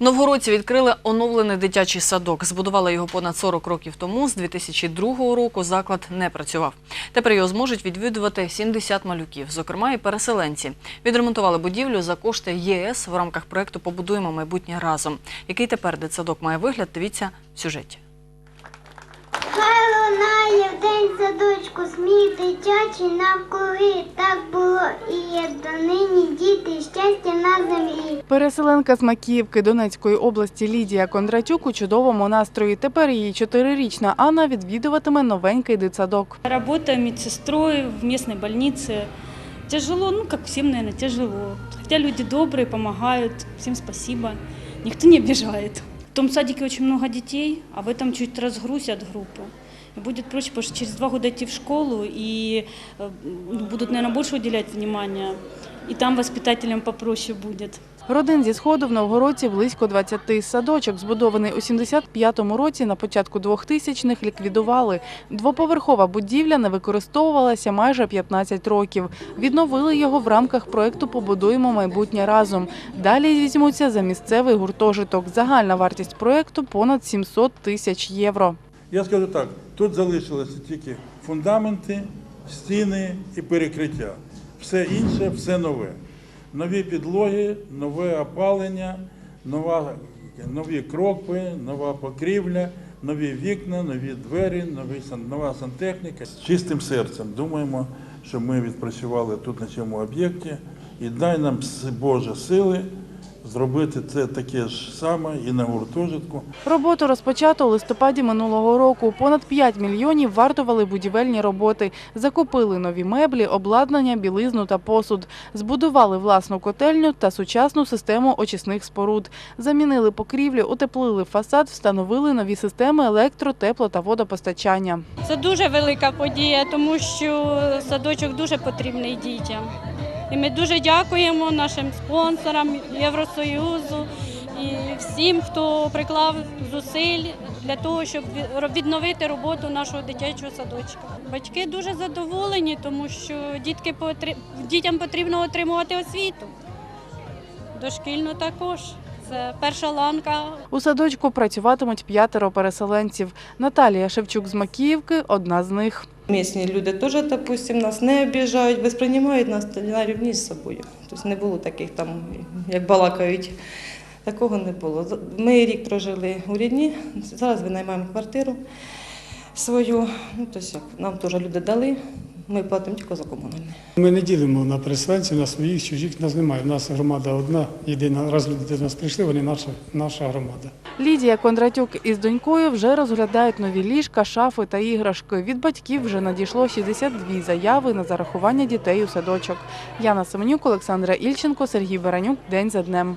Новгородці відкрили оновлений дитячий садок. Збудували його понад 40 років тому. З 2002 року заклад не працював. Тепер його зможуть відвідувати 70 малюків, зокрема і переселенці. Відремонтували будівлю за кошти ЄС в рамках проекту Побудуємо майбутнє разом. Який тепер дитсадок має вигляд? Дивіться в сюжеті. Хай лунає в день садочку, сміх дитячий навкруги. Так було і є донині діти, щастя на землі. Переселенка з Макіївки Донецької області Лідія Кондратюк у чудовому настрої. Тепер її чотирирічна Анна відвідуватиме новенький дитсадок. Работа медсестрой в местной больнице. Тяжело, ну, как всем, наверное, тяжело. Хотя люди добрые, помогают, всем спасибо. Никто не обижает. В том садике очень много детей, а в этом чуть разгрузят группу. Будет проще, потому что через два года идти в школу, и э, будут, наверное, больше уделять внимания. И там воспитателям попроще будет. Родин зі сходу в Новгородці близько 20. Садочок, збудований у 75-му році, на початку 2000-х ліквідували. Двоповерхова будівля не використовувалася майже 15 років. Відновили його в рамках проекту Побудуємо майбутнє разом. Далі візьмуться за місцевий гуртожиток. Загальна вартість проекту понад 700 тисяч євро. Я скажу так, тут залишилися тільки фундаменти, стіни і перекриття. Все інше, все нове. Нові підлоги, нове опалення, нова, нові крокви, нова покрівля, нові вікна, нові двері, нові, нова сантехніка. З чистим серцем думаємо, що ми відпрацювали тут на цьому об'єкті і дай нам Боже сили зробити це таке ж саме і на гуртожитку. Роботу розпочато у листопаді минулого року. Понад 5 мільйонів вартували будівельні роботи. Закупили нові меблі, обладнання, білизну та посуд. Збудували власну котельню та сучасну систему очисних споруд. Замінили покрівлю, утеплили фасад, встановили нові системи електро, тепло та водопостачання. Це дуже велика подія, тому що садочок дуже потрібний дітям. І ми дуже дякуємо нашим спонсорам Євросоюзу і всім, хто приклав зусиль для того, щоб ві- відновити роботу нашого дитячого садочка. Батьки дуже задоволені, тому що дітки дітям потрібно отримувати освіту. Дошкільну також. Це перша ланка У садочку працюватимуть п'ятеро переселенців. Наталія Шевчук з Макіївки – одна з них. Місні люди теж, допустим, нас не обіжають, восприймають нас на рівні з собою. Тобто не було таких там, як балакають. Такого не було. Ми рік прожили у рідні, зараз винаймаємо квартиру свою. Ну, тобто, нам теж люди дали, ми платимо тільки за комунальне. Ми не ділимо на переселенців, на своїх, чужих нас немає. У нас громада одна, єдина. Раз люди до нас прийшли, вони наша, наша громада. Лідія Кондратюк із донькою вже розглядають нові ліжка, шафи та іграшки. Від батьків вже надійшло 62 заяви на зарахування дітей у садочок. Яна Семенюк, Олександра Ільченко, Сергій Баранюк. День за днем.